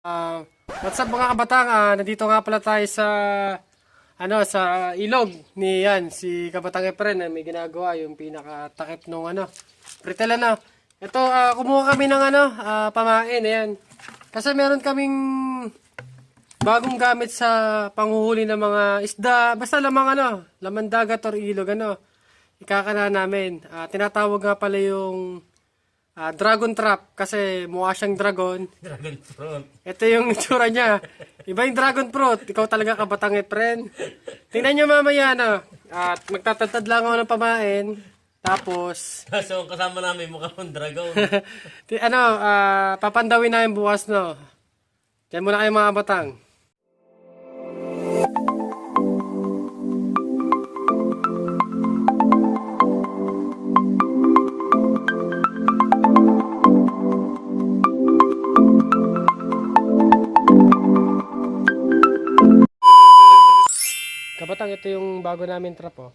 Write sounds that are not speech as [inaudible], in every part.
Ah, what's up mga kabatang? Ah, nandito nga pala tayo sa ano sa ilog ni yan si Kabatang Efren na may ginagawa yung pinakatakip nung ano pretel ano. Ito ah, kumuha kami ng ano ah, pamain ayan. Kasi meron kaming bagong gamit sa panghuhuli ng mga isda, basta lamang ano, laman dagat or ilog ano. Ikakana namin. Ah, tinatawag nga pala yung ah, dragon trap kasi mukha siyang dragon. [laughs] Dragon Fruit. Ito yung itsura niya. Iba yung dragon fruit. Ikaw talaga kabatang eh, friend. Tingnan nyo mamaya, no? At magtatatad lang ako ng pamain. Tapos, [laughs] ang kasama namin mukha mong dragon. [laughs] ano, ah, papandawin namin bukas, no? Diyan muna kayo mga batang. Kabatang, ito yung bago namin trap, oh.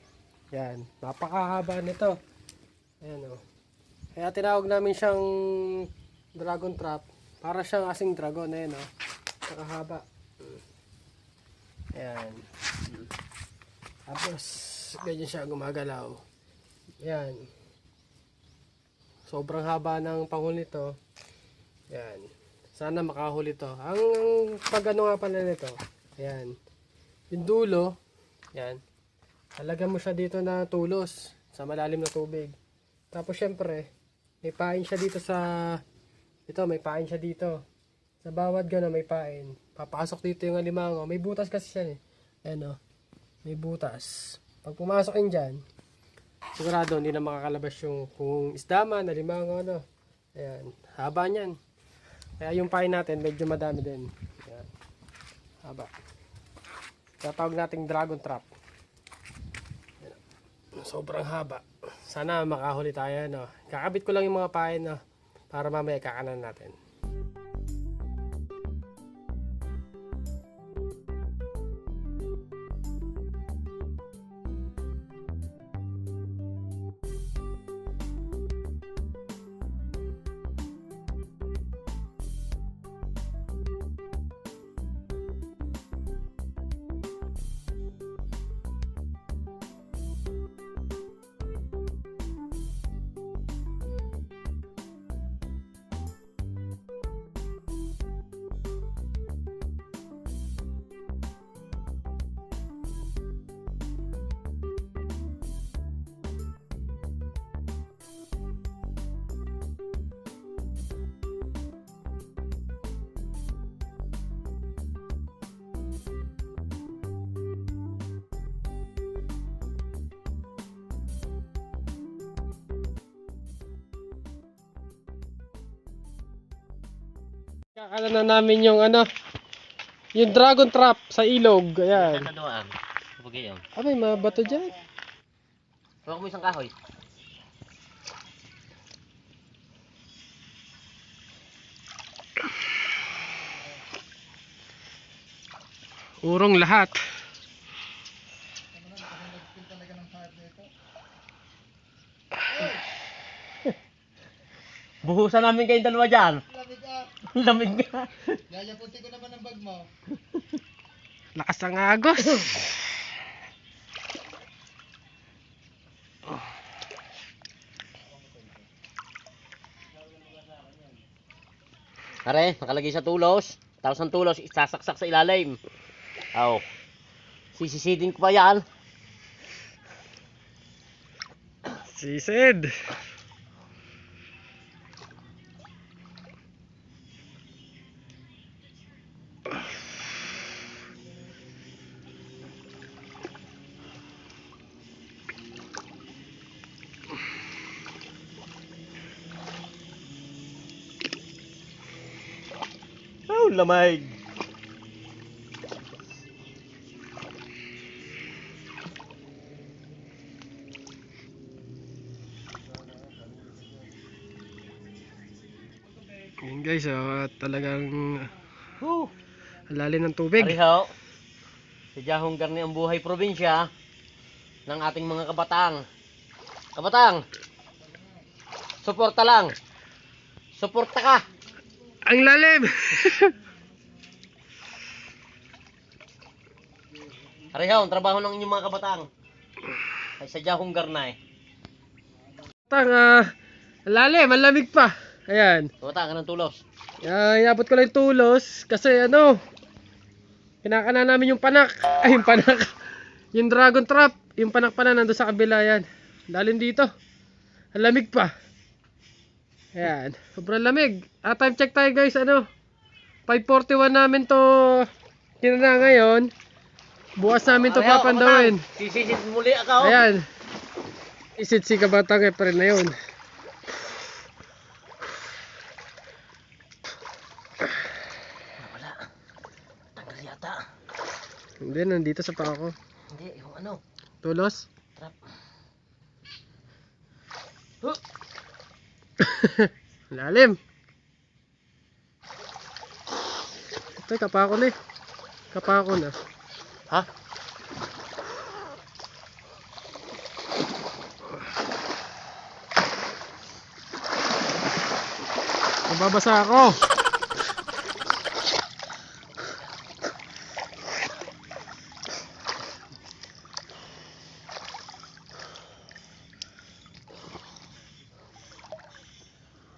Yan. Napakahaba nito. Ayan, oh. Kaya tinawag namin siyang dragon trap. Para siyang asing dragon. Ayan, oh. Nakahaba. Ayan. Tapos, ganyan siya gumagalaw. Ayan. Sobrang haba ng pangul nito. Ayan. Sana makahuli to. Ang, ang pag ano nga pala nito. Ayan. Yung dulo. Ayan. Talaga mo siya dito na tulos. Sa malalim na tubig. Tapos syempre, may pain siya dito sa ito, may pain siya dito. Sa bawat gano'n may pain. Papasok dito yung alimango. May butas kasi siya eh. Ayan o. May butas. Pag pumasok yun dyan, sigurado hindi na makakalabas yung kung isda man, alimango, ano. Ayan. Haba niyan. Kaya yung pain natin, medyo madami din. Ayan. Haba. Tatawag nating dragon trap. Sobrang haba. Sana makahuli tayo, no? Kakabit ko lang yung mga pain, no? Para mamaya kakanan natin. Kakanan na namin yung ano, yung dragon trap sa ilog. Ayan. Kataduan. Kapag yun. Abay, mga bato dyan. Huwag mo isang kahoy. Urong lahat. Buhusan namin kayong dalawa dyan. Lamig ka. Yayaputi ko naman ang bag mo. Lakas ang agos. [laughs] Are, nakalagay sa tulos. Tapos ang tulos, isasaksak sa ilalim. Aw. Sisisidin ko pa yan. Sisid. Oh, lamig. Yun guys, oh, talagang Whew. lalim ng tubig. Ariho. Sadyahong garni ang buhay probinsya ng ating mga kabatang. Kabatang! Suporta lang. Suporta ka. Ang lalim! [laughs] Pareho, ang trabaho ng inyong mga kabataan. Ay sadyahong garnay. Tang, ah, lalim, malamig pa. Ayan. Kabataan ka ng tulos. Uh, inabot ko lang yung tulos kasi ano, kinakana namin yung panak. [laughs] Ay, yung panak. Yung dragon trap. Yung panak pa na nandun sa kabila yan. Lalim dito. Ang lamig pa. Ayan. Sobrang lamig. Ah, time check tayo guys. Ano? 5.41 namin to kinana ngayon. Bukas namin to papandawin. Sisisid muli ako. Ayan. Isit si kabatang rin na yun. Wala. Tagal yata. Hindi, nandito sa paa ko. Hindi, yung ano. Tulos? Trap. [laughs] Lalim. Ito, kapako na eh. Kapako na. Ha? Mababasa ako.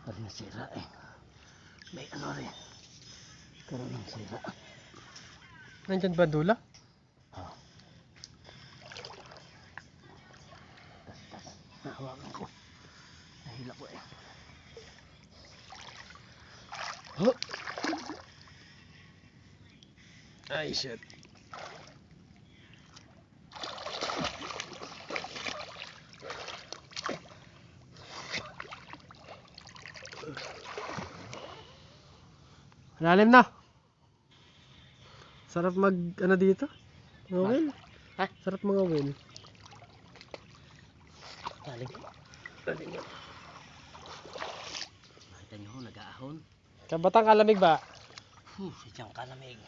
Pari nasira eh. May ano rin. Karoon ng sira. Nandyan ba dula? Nahawakan ko. Nahila ko eh. Oh. Ay, shit. Lalim na. Sarap mag, ano dito? Mga. Ha? Sarap mga whale. Galing. Galing yun. Nakita nyo, nag-aahon. Kabatang kalamig ba? Huh, sadyang kalamig.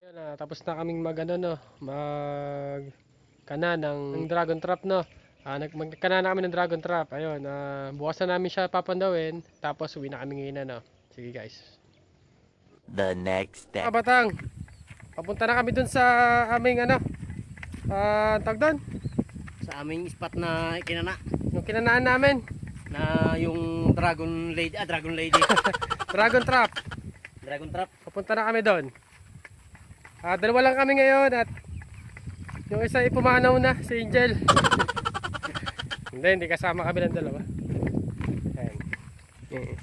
Yan na, tapos na kaming mag ano no, mag kana ng dragon trap no. Ah, nag magkana na kami ng dragon trap. Ayun, ah, bukas na namin siya papandawin, tapos uwi na kami ngayon ano. Sige guys. The next day. Ah, batang. Papunta na kami dun sa aming ano. Ah, tag doon. Sa aming spot na kinana, Yung kinanaan namin, na yung Dragon Lady, ah, Dragon Lady. [laughs] dragon trap. Dragon Trap. Papunta na kami doon. Ah, dalawa lang kami ngayon at yung isa ay pumanaw na, si Angel. [laughs] hindi, hindi kasama kami ng dalawa. Ayan. Mm.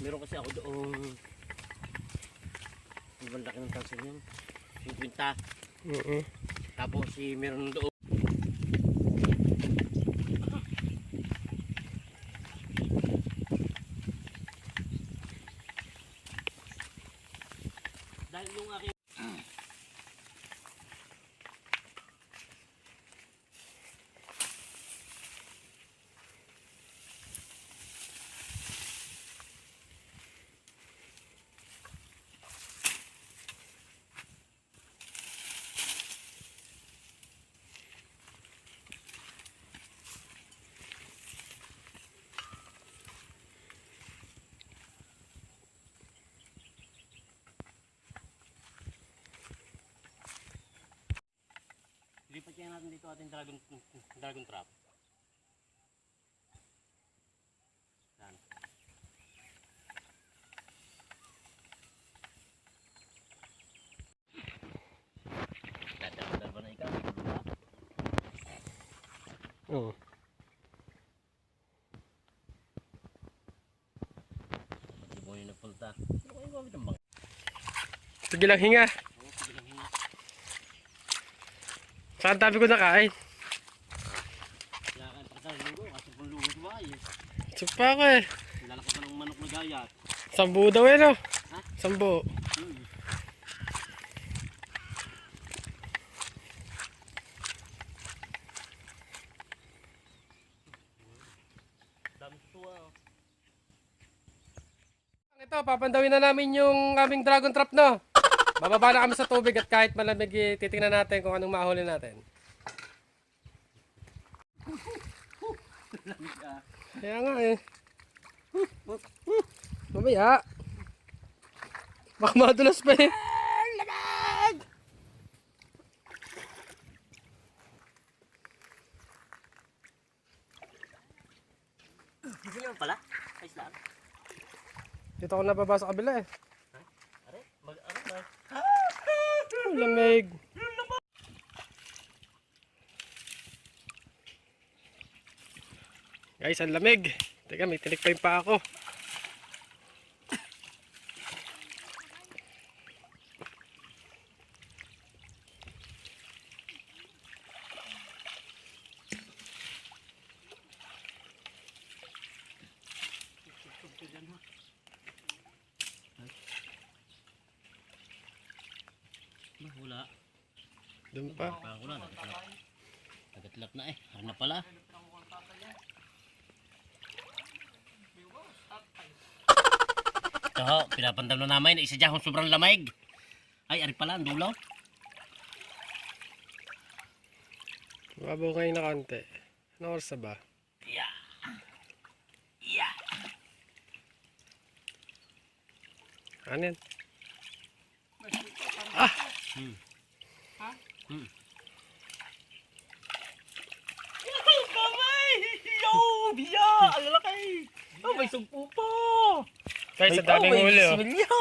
Meron kasi ako doong ibang laki ng tansin yun. 50. Mm-mm. Tapos si meron doon. Dahil yung aking kaya natin dito ating dragon dragon trap. Yan. Dadal-dal ba na ikaw? Oo. Bangka? Sige lang hinga. Oo, sige lang hinga. Saan tabi ko nakain? Kaya ka pa sa kasi lunggo sa bahay eh. Supa ko eh. Ng manok na gayat. Sambu daw eh no? Ha? Sambu. Hmm. Dami. Ito, papandawin na namin yung aming dragon trap no. Bababa na kami sa tubig at kahit malamig, eh, titingnan natin kung anong mahuli natin. Kaya nga eh. Mamaya. Baka madulas pa eh. Hindi naman pala. Ayos lang. Dito ako nababa sa kabila eh. Are, mag, ano ba? Ang lamig. Guys, ang lamig. Teka, may tinik pa yung pa ako. Bah, wala. Doon pa. Parang wala. Nagatlap. Nagatlap na eh. Harap na pala. Ito, pinapandam na namin. Isa dyan sobrang lamig. Ay, ari pala, ang dulo. Mababaw ngayon na konti. Ano oras na ba? Yeah. Yeah. Ano yan? Hmm. Hmm. Kamay! Yo! Biya! Ang lalaki! Oh, may sumpu pa! Guys, sa daming oh. Similya!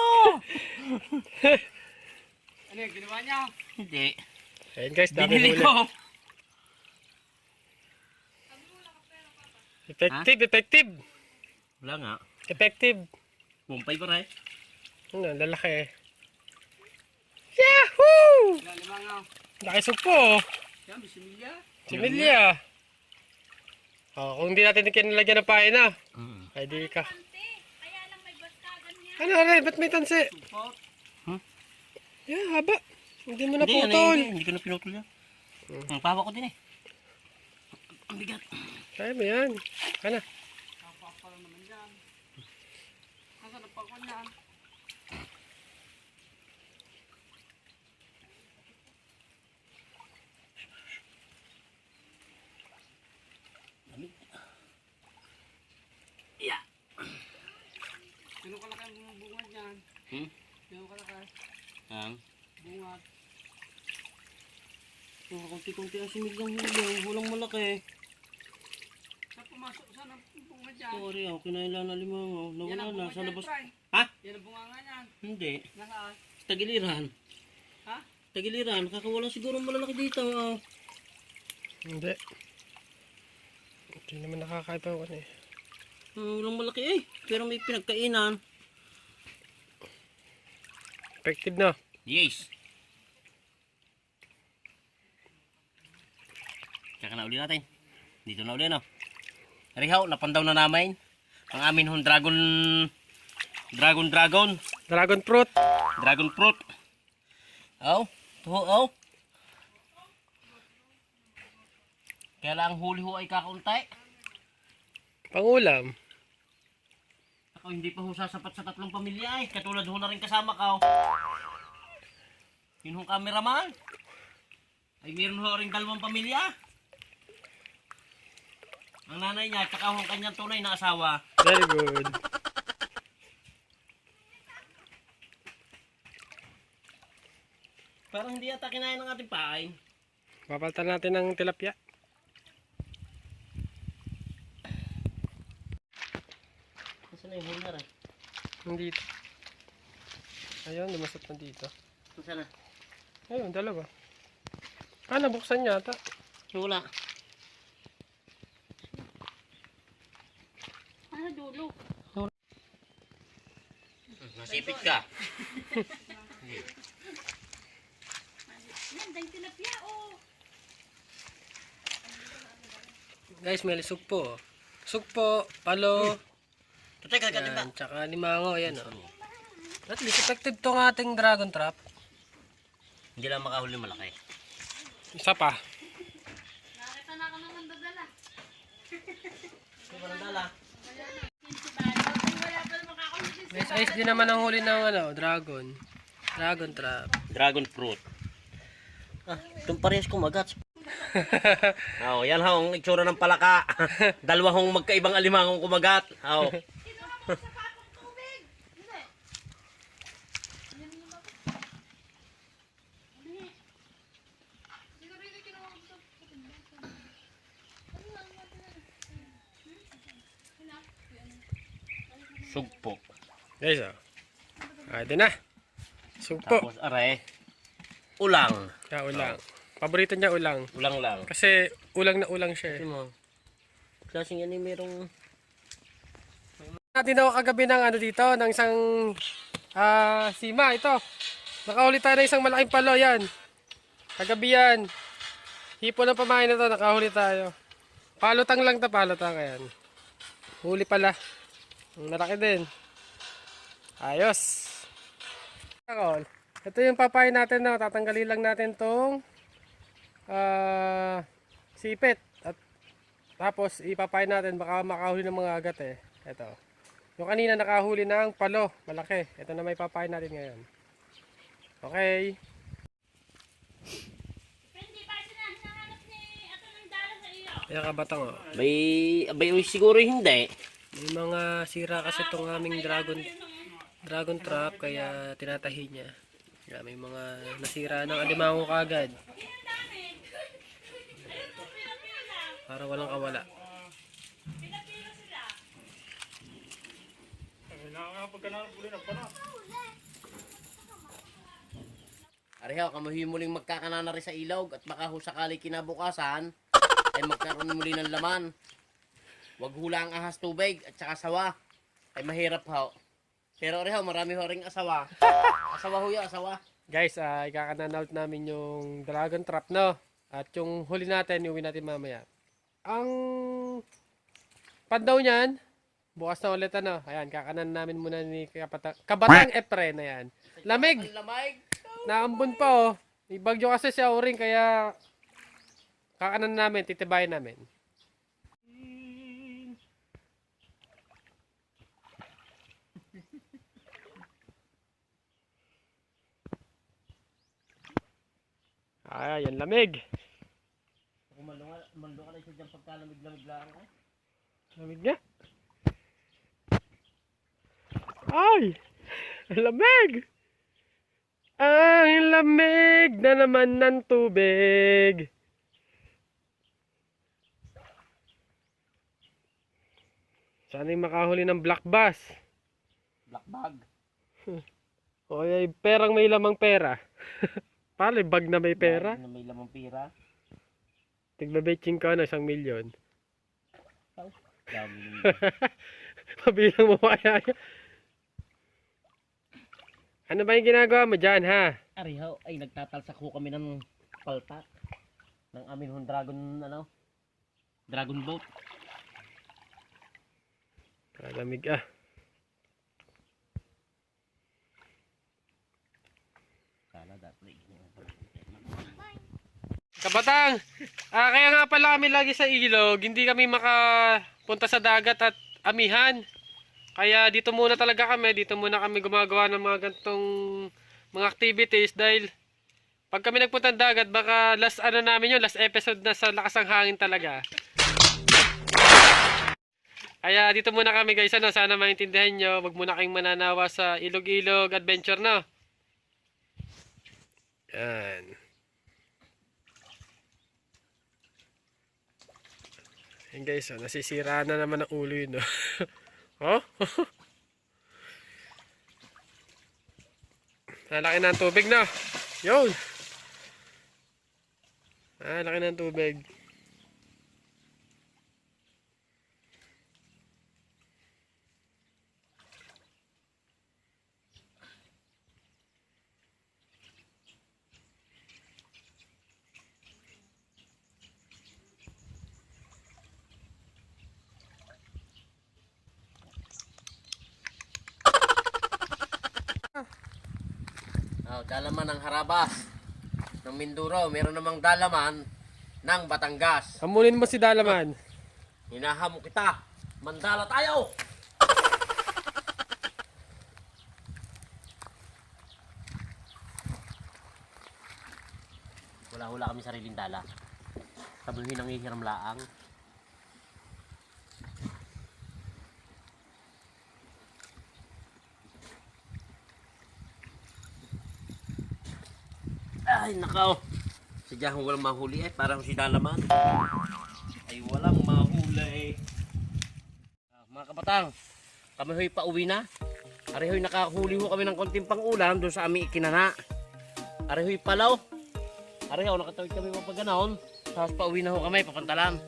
[laughs] Ano yung ginawa niya? Hindi. Ayun guys, daming Binili huli. ko. Effective, effective. Wala nga. Effective. Bumpay pa rin. Ano, lalaki eh. Yahoo! Wala lima nga. Laki sugpo oh. Yan, bisimilya. Similya. Oh, kung hindi natin kinalagyan ng pain na, Mm. ay di ka. Kaya lang may baskagan niya. Ano, ano, ba't may tansi? Supot. Yeah, haba. Hindi mo na Hindi, ano, putol. hindi, hindi ko na pinutol yan. Ang pawa ko din eh. Ang bigat. Kaya mo yan. Ano? Kapapala naman yan. Ang pangkon yan? Yeah. Sino kalaki ang bungad yan? Hmm? Sino kalaki? Ang? Bungad. Oh, kunti-kunti ang similyang huli. Walang malaki. Saan pumasok? Saan ang bungad yan? Sorry, oh, kinailan na limang. Oh. Yan Nawala na sa yan, labas. Try. Ha? Yan ang bunganga niyan. Hindi. Nasaan? Tagiliran. Ha? Tagiliran. Kakawala siguro malalaki dito. Oh. Hindi. Hindi naman nakakaiba ko eh. Oh, walang malaki eh. Pero may pinagkainan. Effective na. Yes. Kaya na uli natin. Dito na uli no. Rihaw, napandaw na namin. Ang amin hong dragon... Dragon dragon. Dragon fruit. Dragon fruit. Oh, tuho oh. Kaya lang ang huli ho ay kakaunti. Pangulam. Ako hindi pa ho sasapat sa tatlong pamilya eh. Katulad ho na rin kasama ka. oh. Yun hong cameraman. Ay meron ho rin dalawang pamilya. Ang nanay niya, tsaka ho ang kanyang tunay na asawa. Very good. Parang hindi yata kinain ng ating pain. Papalitan natin ng tilapia. Nasaan na yung na rin? Nandito. Ayun, lumasot na dito. Nasaan na? Ayun, dalawa. Ah, nabuksan yata. Wala. Ano dulo? Nasipit ka. Yan, dahil tilapia oh. Guys, may sugpo. Sugpo, palo, Patay ka yan, tsaka limango, yan oh. At least effective tong ating dragon trap. Hindi lang makahuli malaki. Isa pa. Nakita na ako ng dala. Naman ako. Guys, ayos din naman ang huli ng ano, dragon. Dragon trap. [laughs] Dragon fruit. Ah, itong parehas kumagats. [laughs] Oh, yan ho, ang itsura ng palaka. [laughs] Dalawa hong magkaibang alimangong kumagat. Oh. Sugpo. Guys, oh. Ah, ito na. Sugpo. Tapos are, ulang. Ah, ulang. Paborito niya ulang. Ulang lang. Kasi ulang na ulang siya eh. Kasi mo, klaseng yan eh, merong Natin ako kagabi ng ano dito, ng isang ah sima ito. Nakahuli tayo ng isang malaking palo yan. Kagabi yan. Hipo ng pamain na to, nakahuli tayo. Palutang lang to, palutang ayan. Huli pala. Malaki din. Ayos. Ito yung papain natin no, tatanggalin lang natin tong ah sipit at tapos ipapain natin baka makahuli ng mga agat eh. Ito. Yung kanina nakahuli ng palo, malaki. Ito na may papain natin ngayon. Okay. Hindi pa sila hinahanap ni ato ng dala sa iyo. Kaya kabatang oh. May, abay, siguro hindi. May mga sira kasi itong aming dragon dragon trap kaya tinatahi niya. Kaya may mga nasira ng alimango kagad. [laughs] Para walang kawala. Ariho, kamuhi muling magkakanana rin sa ilog at baka ho sakali kinabukasan ay magkaroon muli ng laman. Wag hula ang ahas tubig at saka sawa. Ay mahirap ho. Pero ariho, marami ho ring asawa. Asawa ho yun, asawa. Guys, uh, ikakananout namin yung dragon trap no. At yung huli natin, iuwi natin mamaya. Ang pandaw niyan, bukas na ulit ano. Ayan, kakanan namin muna ni Kapata, Kabatang Efren. Ayan. Lamig! Lamay. Naambon pa oh. May bagyo kasi siya uring kaya kakanan namin, titibayin namin. [laughs] Ah, yan lamig. Kumalunga, malunga na siya dyan pagkalamig-lamig lang. Eh. Lamig nga. Ay! Lamig! Ang lamig na naman ng tubig. Sana yung makahuli ng black bass. Black bag. [laughs] O ay perang may lamang pera. [laughs] Pala, bag na may pera. Na may lamang pira. Tigbabetching ka na isang milyon. Dami [laughs] naman. Mabilang mo kaya. Ano ba yung ginagawa mo dyan, ha? Ariho, ay nagtatalsak ho kami ng palpak. Ng amin hong dragon, ano? Dragon boat. Kalamig ah. Kala dapat Kabatang, ah, kaya nga pala kami lagi sa ilog, hindi kami makapunta sa dagat at amihan. Kaya dito muna talaga kami, dito muna kami gumagawa ng mga gantong mga activities dahil pag kami nagpunta ng dagat, baka last ano namin yun, last episode na sa lakas ng hangin talaga. Kaya dito muna kami guys, ano, sana maintindihan nyo, wag muna kayong mananawa sa ilog-ilog adventure, no? Yan. Yan guys, oh, nasisira na naman ang ulo yun. Oh. [laughs] oh? [laughs] Nalaki na ang tubig na. Yun. Ah, laki na ang tubig. Oh, dalaman ng Harabas ng Minduro. Meron namang dalaman ng Batangas. Hamunin mo si Dalaman. Hinahamo kita. Mandala tayo! Wala-hula kami sariling dala. Kami hinangihiram laang. Ay, nakaw. Sadyang walang mahuli eh. Parang sinalaman. Ay, walang mahuli. Ah, mga kapatang, kami ho'y pauwi na. Ari ho'y nakahuli ho kami ng konting pang-ulam doon sa aming ikinana. Ari ho'y palaw. Ari ho, nakatawid kami mapaganaon. Tapos pauwi na ho kami, papantalan.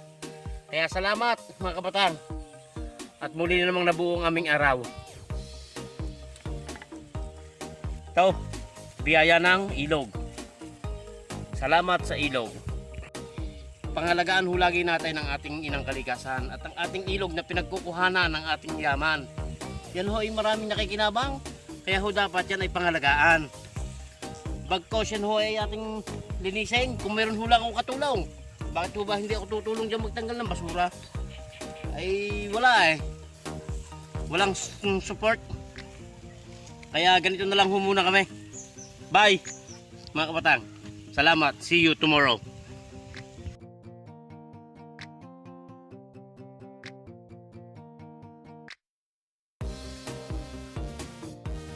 Kaya salamat mga kapatang. At muli na namang nabuo ang aming araw. Ito, biyaya ng ilog. Salamat sa ilog. Pangalagaan ho lagi natin ang ating inang kalikasan at ang ating ilog na pinagkukuhanan ng ating yaman. Yan ho ay maraming nakikinabang. Kaya ho dapat yan ay pangalagaan. Bagkos ho ay ating linisin. Kung meron ho lang akong katulong. Bakit ho ba hindi ako tutulong dyan magtanggal ng basura? Ay wala eh. Walang s- support. Kaya ganito na lang ho muna kami. Bye mga kapatang. Salamat. See you tomorrow.